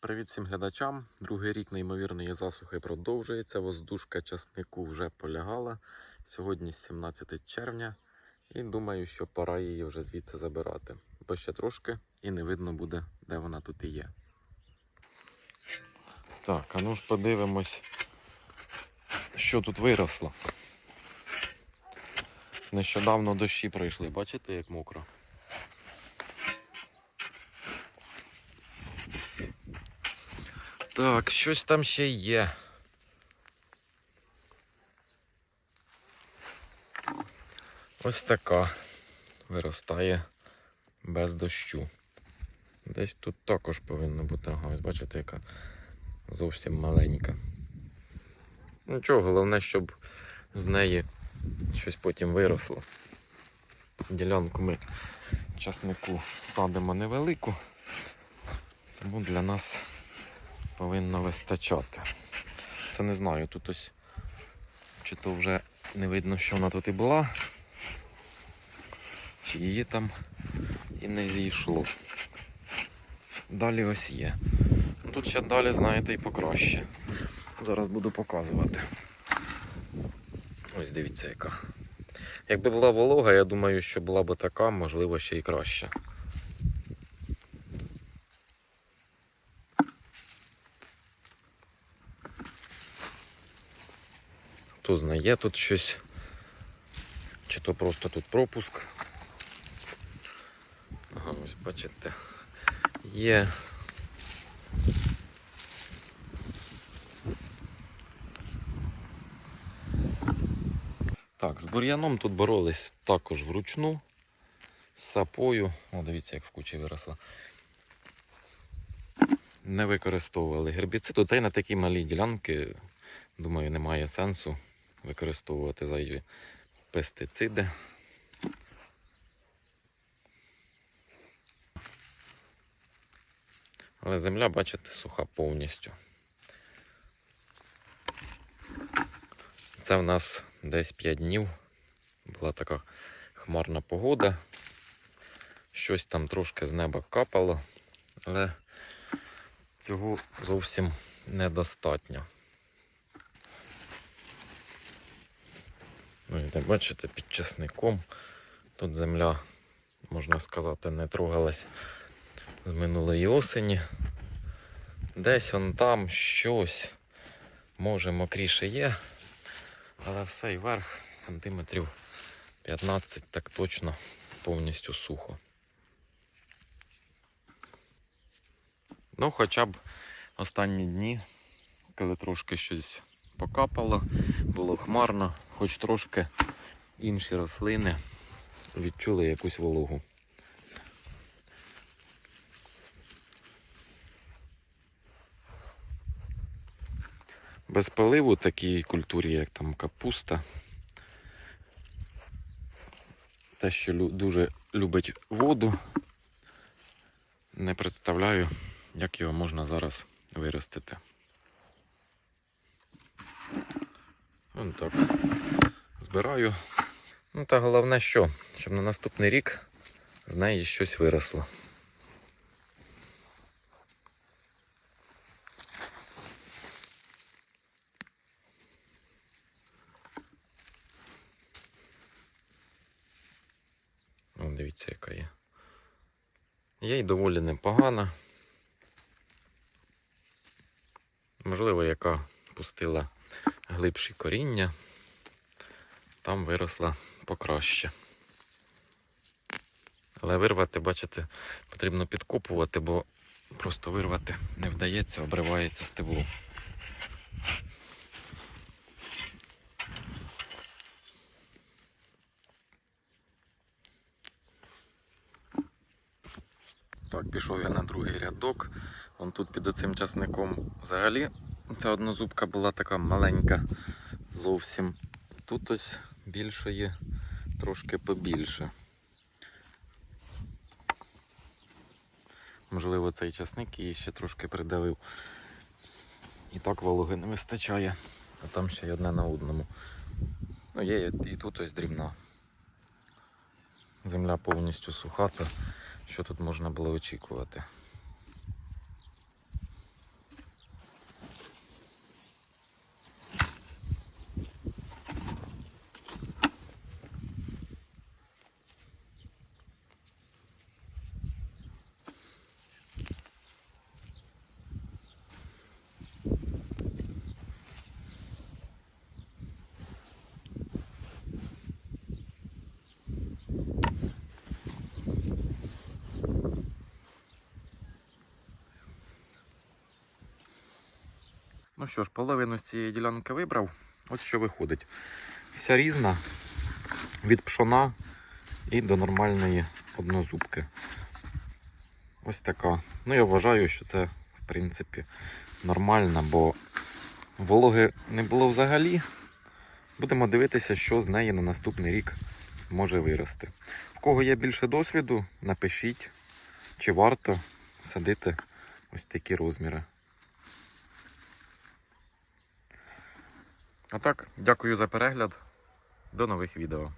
Привіт всім глядачам. Другий рік неймовірної засухи продовжується. Воздушка часнику вже полягала. Сьогодні 17 червня. І думаю, що пора її вже звідси забирати. Бо ще трошки і не видно буде, де вона тут і є. Так, а ну ж подивимось, що тут виросло. Нещодавно дощі пройшли, бачите, як мокро. Так, щось там ще є. Ось така виростає без дощу. Десь тут також повинно бути. Ага, ось бачите, яка зовсім маленька. Нічого, головне, щоб з неї щось потім виросло. Ділянку ми часнику садимо невелику, тому для нас повинно вистачати. Це не знаю, тут ось чи то вже не видно, що вона тут і була, чи її там і не зійшло. Далі ось є. Ну, Тут ще далі, знаєте, і покраще. Зараз буду показувати. Ось дивіться яка. Якби була волога, я думаю, що була б така, можливо, ще й краща. Хто знає, є тут щось. Чи то просто тут пропуск. Ага, ось бачите. Є. Так, з бур'яном тут боролись також вручну. З сапою. О, дивіться, як в кучі виросла. Не використовували гербіциду, та й на такі малі ділянки, думаю, немає сенсу використовувати зайві пестициди. Але земля, бачите, суха повністю. Це в нас десь 5 днів. Була така хмарна погода. Щось там трошки з неба капало, але цього зовсім недостатньо. Так бачите, під часником тут земля, можна сказати, не трогалась з минулої осені. Десь он там щось, може мокріше є, але все і верх сантиметрів 15 так точно повністю сухо. Ну, хоча б останні дні, коли трошки щось покапало, було хмарно, хоч трошки інші рослини відчули якусь вологу. Без поливу такій культурі, як там капуста. Те, що дуже любить воду, не представляю, як його можна зараз виростити. Вон так. Збираю. Ну та головне що, щоб на наступний рік з неї щось виросло. О, дивіться, яка є. Є й доволі непогана. Можливо, яка пустила глибші коріння, там виросла покраще. Але вирвати, бачите, потрібно підкопувати, бо просто вирвати не вдається, обривається стебло. Так, пішов я на другий рядок. Вон тут під оцим часником взагалі ця однозубка була така маленька зовсім. Тут ось більшої, трошки побільше. Можливо, цей часник її ще трошки придавив. І так вологи не вистачає, а там ще й одне на одному. Ну, є і тут ось дрібна. Земля повністю суха, то що тут можна було очікувати. Ну що ж, половину з цієї ділянки вибрав. Ось що виходить. Вся різна від пшона і до нормальної однозубки. Ось така. Ну, я вважаю, що це, в принципі, нормально, бо вологи не було взагалі. Будемо дивитися, що з неї на наступний рік може вирости. В кого є більше досвіду, напишіть, чи варто садити ось такі розміри. А так, дякую за перегляд. До нових відео.